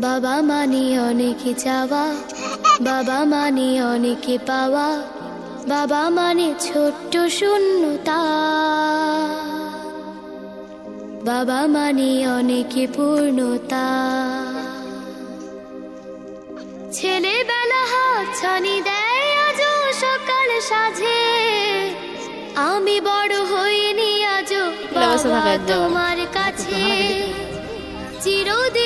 বাবা মানে অনেকে চাওয়া বাবা মানে অনেকে পাওয়া বাবা মানে ছোট্ট শূন্যতা। বাবা মানে অনেকে পূর্ণতা। ছেলেবেলা হাত ছানি দেয় আজও সকাল সাজে আমি বড় হইনি জায়গায়। তোমার কাছে। চিরদিনই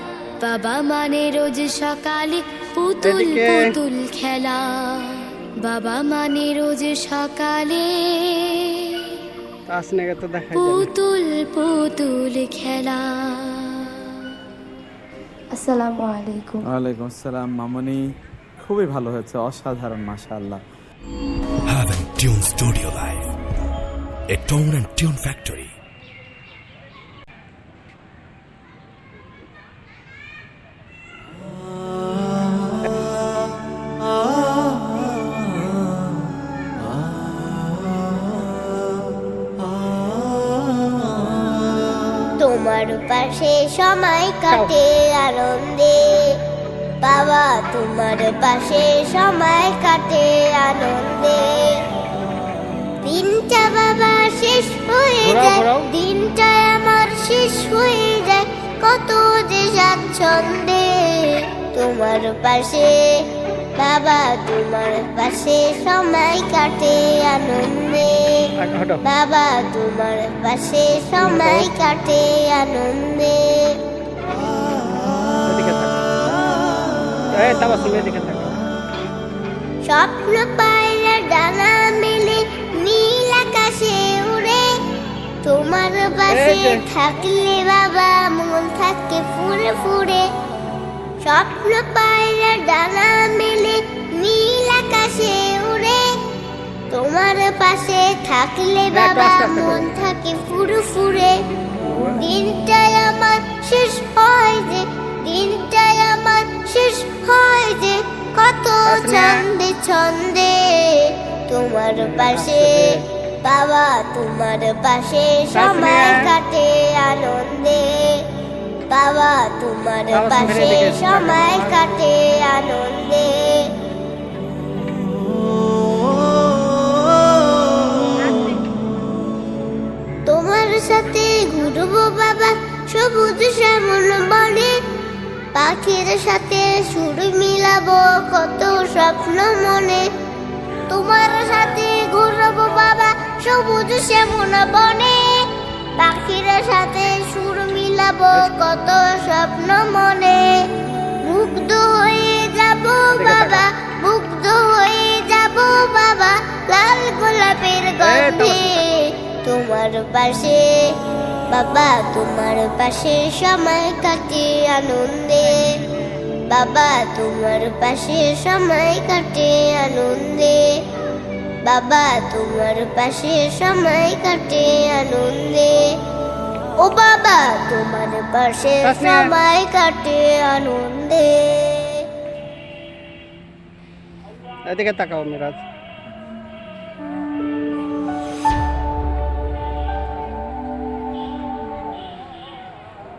বাবা মানে রোজ সকালে পুতুল পুতুল খেলা। বাবা মানে রোজ সকালে। পুতুল পুতুল খেলা। আসসালামু আলাইকুম। ওয়ালাইকুম আসসালাম মামনি। খুবই ভালো হয়েছে অসাধারণ মাশাআল্লাহ। Haven Tune Studio Live, a tone and tune factory. পাশে সময় কাটে আনন্দে। বাবা তোমার পাশে সময় কাটে আনন্দে। দিনটা বাবা শেষ হয়ে যায়। দিনটা আমার শেষ হয়ে যায়। কত যে স্বাচ্ছন্দে তোমার পাশে বাবা তোমার পাশে সময় কাটে আনন্দে। বাবা তোমার পাশে সময় কাটে আনন্দে। স্বপ্ন পায়রা ডানা মেলে নীল আকাশে উড়ে। তোমার পাশে থাকলে বাবা মন থাকে ফুরে ফুরে স্বপ্ন পায়রা ডানা পাশে থাকলে বাবা আস্তে আস্তে মন থাকে ফুরে ফুরে। দিনটাই আমার শেষ হয় যে দিনটাই আমার শেষ হয় যে কত ছন্দে ছন্দে। তোমার পাশে বাবা তোমার পাশে সময় কাটে আনন্দে। বাবা তোমার পাশে। সময় কাটে আনন্দে। সাথে ঘুরবো বাবা সবুজ শ্যামল বনে। পাখির সাথে সুর মিলাবো কত স্বপ্ন মনে। তোমার সাথে ঘুরবো বাবা সবুজ শ্যামল বনে। পাখির সাথে সুর মিলাবো কত স্বপ্ন মনে। মুগ্ধ হয়ে যাব বাবা মুগ্ধ হয়ে যাব বাবা লাল গোলাপের গন্ধে। তোমার পাশে বাবা তোমার পাশে সময় কাটে আনন্দে। বাবা তোমার পাশে সময় কাটে আনন্দে। বাবা তোমার পাশে সময় কাটে আনন্দে। ও বাবা তোমার পাশে সময় কাটে আনন্দে। এদিকে তাকাও মিরাজ।